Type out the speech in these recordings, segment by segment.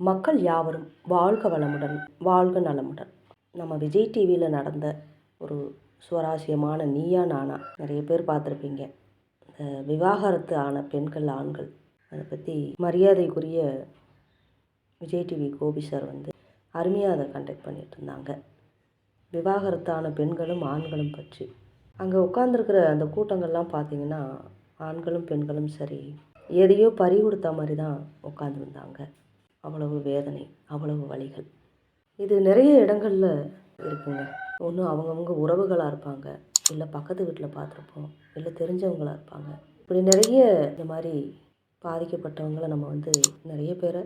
மக்கள் யாவரும் வாழ்க வளமுடன் வாழ்க நலமுடன். நம்ம விஜய் டிவியில் நடந்த ஒரு சுவாரஸ்யமான நீயா நானா நிறைய பேர் பார்த்துருப்பீங்க. இந்த விவாகரத்து ஆன பெண்கள் ஆண்கள் அதை பற்றி மரியாதைக்குரிய விஜய் டிவி கோபி சார் வந்து அருமையாக அதை கண்டக்ட் பண்ணிட்டு இருந்தாங்க. விவாகரத்தான பெண்களும் ஆண்களும் பற்றி. அங்கே உட்காந்துருக்கிற அந்த கூட்டங்கள்லாம் பார்த்தீங்கன்னா ஆண்களும் பெண்களும் சரி எதையோ பறி கொடுத்த மாதிரி தான் உட்காந்துருந்தாங்க அவ்வளவு வேதனை அவ்வளவு வலிகள் இது நிறைய இடங்களில் இருக்குங்க. ஒன்று அவங்கவுங்க உறவுகளாக இருப்பாங்க. இல்லை பக்கத்து வீட்டில் பார்த்துருப்போம் இல்லை தெரிஞ்சவங்களாக இருப்பாங்க. இப்படி நிறைய இந்த மாதிரி பாதிக்கப்பட்டவங்களை நம்ம வந்து நிறைய பேரை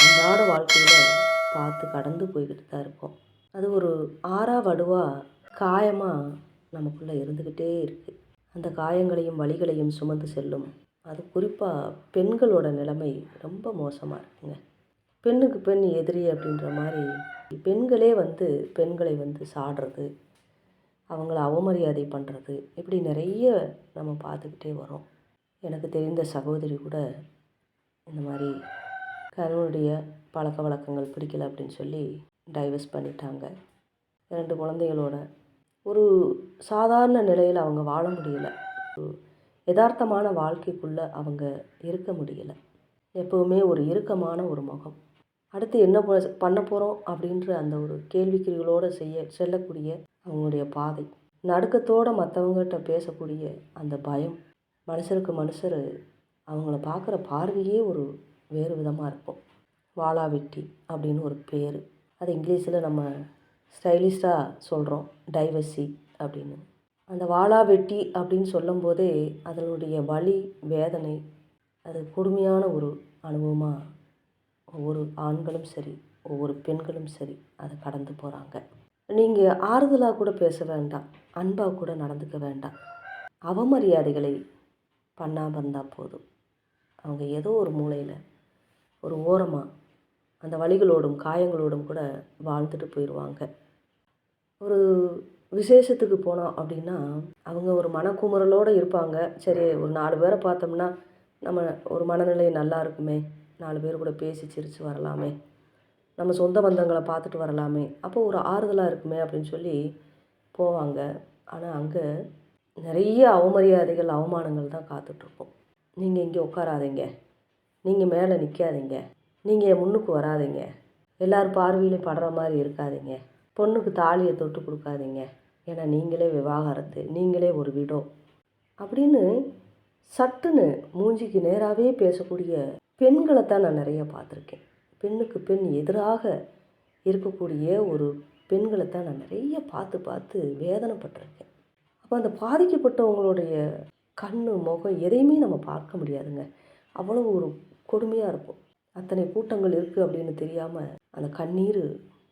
அன்றாட வாழ்க்கையில் பார்த்து கடந்து போய்கிட்டு தான் இருப்போம் அது ஒரு ஆறா வடுவாக காயமாக நமக்குள்ளே இருந்துக்கிட்டே இருக்குது அந்த காயங்களையும் வலிகளையும் சுமந்து செல்லும். அது குறிப்பாக பெண்களோட நிலைமை ரொம்ப மோசமாக இருக்குங்க. பெண்ணுக்கு பெண் எதிரி அப்படின்ற மாதிரி பெண்களே வந்து பெண்களை வந்து சாடுறது அவங்கள அவமரியாதை பண்ணுறது இப்படி நிறைய நம்ம பார்த்துக்கிட்டே வரோம் எனக்கு தெரிந்த சகோதரி கூட இந்த மாதிரி கணவனுடைய பழக்க வழக்கங்கள் பிடிக்கல அப்படின்னு சொல்லி டைவர்ஸ் பண்ணிட்டாங்க. ரெண்டு குழந்தைகளோட ஒரு சாதாரண நிலையில் அவங்க வாழ முடியலை. ஒரு யதார்த்தமான வாழ்க்கைக்குள்ளே அவங்க இருக்க முடியலை. எப்போவுமே ஒரு இறுக்கமான ஒரு முகம். அடுத்து என்ன ப- பண்ண போகிறோம் அப்படின்ற அந்த ஒரு கேள்விக்குறிகளோடு செய்ய செல்லக்கூடிய அவங்களுடைய பாதை. நடுக்கத்தோடு மற்றவங்ககிட்ட பேசக்கூடிய அந்த பயம் மனுஷருக்கு மனுஷர் அவங்கள பார்க்குற பார்வையே ஒரு வேறு விதமாக இருக்கும். வாளாவெட்டி அப்படின்னு ஒரு பேர். அது இங்கிலீஷில் நம்ம ஸ்டைலிஷ்டாக சொல்கிறோம் டைவர்சி அப்படின்னு. அந்த வாளாவெட்டி அப்படின்னு சொல்லும்போதே அதனுடைய வலி வேதனை அது கொடுமையான ஒரு அனுபவமாக ஒவ்வொரு ஆண்களும் சரி ஒவ்வொரு பெண்களும் சரி அதை கடந்து போகிறாங்க நீங்கள் ஆறுதலாக கூட பேச வேண்டாம் அன்பாக கூட நடந்துக்க வேண்டாம். அவமரியாதைகளை பண்ணாமல் இருந்தால் போதும். அவங்க ஏதோ ஒரு மூலையில் ஒரு ஓரமாக அந்த வழிகளோடும் காயங்களோடும் கூட வாழ்ந்துட்டு போயிடுவாங்க ஒரு விசேஷத்துக்கு போனோம் அப்படின்னா அவங்க ஒரு மனக்குமுறலோடு இருப்பாங்க. சரி ஒரு நாலு பேரை பார்த்தோம்னா நம்ம ஒரு மனநிலை நல்லா இருக்குமே நாலு பேர் கூட பேசி சிரித்து வரலாமே. நம்ம சொந்த பந்தங்களை பார்த்துட்டு வரலாமே. அப்போ ஒரு ஆறுதலாக இருக்குமே அப்படின்னு சொல்லி போவாங்க. ஆனால் அங்கே நிறைய அவமரியாதைகள் அவமானங்கள் தான் காத்துட்ருக்கோம். நீங்கள் இங்கே உட்காராதீங்க. நீங்கள் மேலே நிற்காதீங்க நீங்கள் முன்னுக்கு வராதீங்க. எல்லோரும் பார்வையிலையும் படுற மாதிரி இருக்காதீங்க. பொண்ணுக்கு தாலியை தொட்டு கொடுக்காதீங்க. ஏன்னா நீங்களே விவாகரத்து. நீங்களே ஒரு விடோ. அப்படின்னு சட்டுன்னு மூஞ்சிக்கு நேராகவே பேசக்கூடிய பெண்களை தான் நான் நிறைய பார்த்துருக்கேன். பெண்ணுக்கு பெண் எதிராக இருக்கக்கூடிய ஒரு பெண்களை தான் நான் நிறைய பார்த்து பார்த்து வேதனைப்பட்டிருக்கேன். அப்போ அந்த பாதிக்கப்பட்டவங்களுடைய கண் முகம் எதையுமே நம்ம பார்க்க முடியாதுங்க. அவ்வளோ ஒரு கொடுமையாக இருக்கும். அத்தனை கூட்டங்கள் இருக்குது அப்படின்னு தெரியாமல் அந்த கண்ணீர்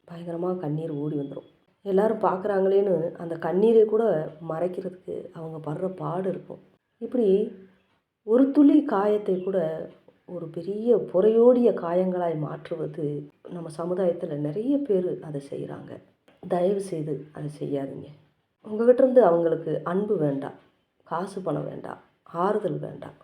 பயங்கரமாக கண்ணீர் ஓடி வந்துடும் எல்லாரும் பார்க்குறாங்களேன்னு அந்த கண்ணீரை கூட மறைக்கிறதுக்கு அவங்க படுற பாடு இருக்கும். இப்படி ஒரு துளி காயத்தை கூட ஒரு பெரிய புறையோடிய காயங்களாய் மாற்றுவது நம்ம சமுதாயத்தில் நிறைய பேர் அதை செய்கிறாங்க தயவு செய்து அதை செய்யாதீங்க. உங்ககிட்ட இருந்து அவங்களுக்கு அன்பு வேண்டாம். காசு பணம் வேண்டாம். ஆறுதல் வேண்டாம்.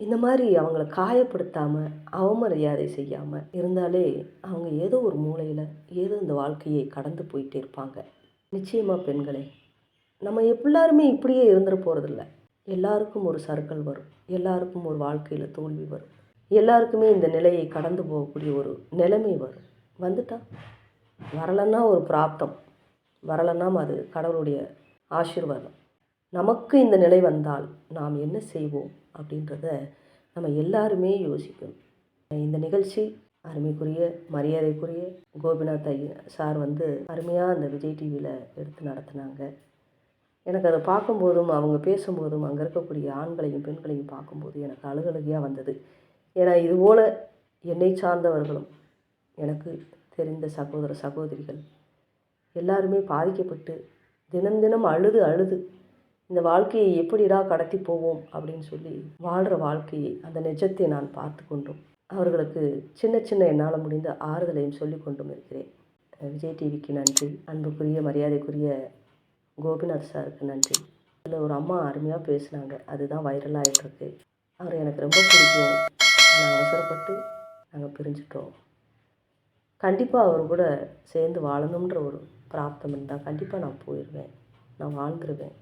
இந்த மாதிரி அவங்கள காயப்படுத்தாமல் அவமரியாதை செய்யாமல் இருந்தாலே அவங்க ஏதோ ஒரு மூலையில் ஏதோ இந்த வாழ்க்கையை கடந்து போயிட்டே இருப்பாங்க. நிச்சயமாக பெண்களே நம்ம எல்லாருமே இப்படியே இருந்துட போகிறதில்ல எல்லாருக்கும் ஒரு சர்க்கிள் வரும். எல்லாருக்கும் ஒரு வாழ்க்கையில் தோல்வி வரும். எல்லாருக்குமே இந்த நிலையை கடந்து போகக்கூடிய ஒரு நிலைமை வரும். வந்துட்டா? வரலன்னா ஒரு பிராப்தம். வரலன்னா அது கடவுளுடைய ஆசீர்வாதம். நமக்கு இந்த நிலை வந்தால் நாம் என்ன செய்வோம் அப்படின்றத நம்ம எல்லாருமே யோசிக்கணும். இந்த நிகழ்ச்சி அருமைக்குரிய மரியாதைக்குரிய கோபிநாத் ஐயா சார் வந்து அருமையாக அந்த விஜய் டிவியில் எடுத்து நடத்துனாங்க. எனக்கு அதை பார்க்கும்போதும் அவங்க பேசும்போதும் அங்கே இருக்கக்கூடிய ஆண்களையும் பெண்களையும் பார்க்கும்போது எனக்கு அழுகழுகையாக வந்தது. ஏன்னா இதுபோல் என்னை சார்ந்தவர்களும் எனக்கு தெரிந்த சகோதர சகோதரிகள் எல்லாருமே பாதிக்கப்பட்டு தினம் தினம் அழுது அழுது இந்த வாழ்க்கையை எப்படிடா கடத்தி போவோம் அப்படின்னு சொல்லி வாழ்கிற வாழ்க்கையை அந்த நிஜத்தை நான் பார்த்து கொண்டும். அவர்களுக்கு சின்ன சின்ன என்னால் முடிந்த ஆறுதலையும் சொல்லி கொண்டும் இருக்கிறேன். விஜய் டிவிக்கு நன்றி. அன்புக்குரிய மரியாதைக்குரிய கோபிநாத் சாருக்கு நன்றி. அதில் ஒரு அம்மா அருமையாக பேசுனாங்க. அதுதான் வைரலாகிட்டுருக்கு அவர் எனக்கு ரொம்ப பிடிக்கும். ஆனால் அவசரப்பட்டு நாங்கள் பிரிஞ்சிட்டோம். கண்டிப்பாக அவர் கூட சேர்ந்து வாழணுன்ற ஒரு பிராப்தம் இருந்தால் கண்டிப்பாக நான் போயிடுவேன் நான் வாழ்ந்துருவேன்.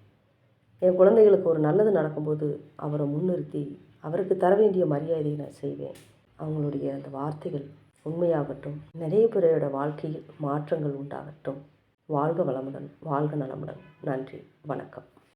என் குழந்தைகளுக்கு ஒரு நல்லது நடக்கும்போது அவரை முன்னிறுத்தி அவருக்கு தர வேண்டிய மரியாதையை நான் செய்வேன். அவங்களுடைய அந்த வார்த்தைகள் உண்மையாகட்டும் நிறைய பேரோட வாழ்க்கையில் மாற்றங்கள் உண்டாகட்டும். வாழ்க வளமுடன் வாழ்க நலமுடன். நன்றி வணக்கம்.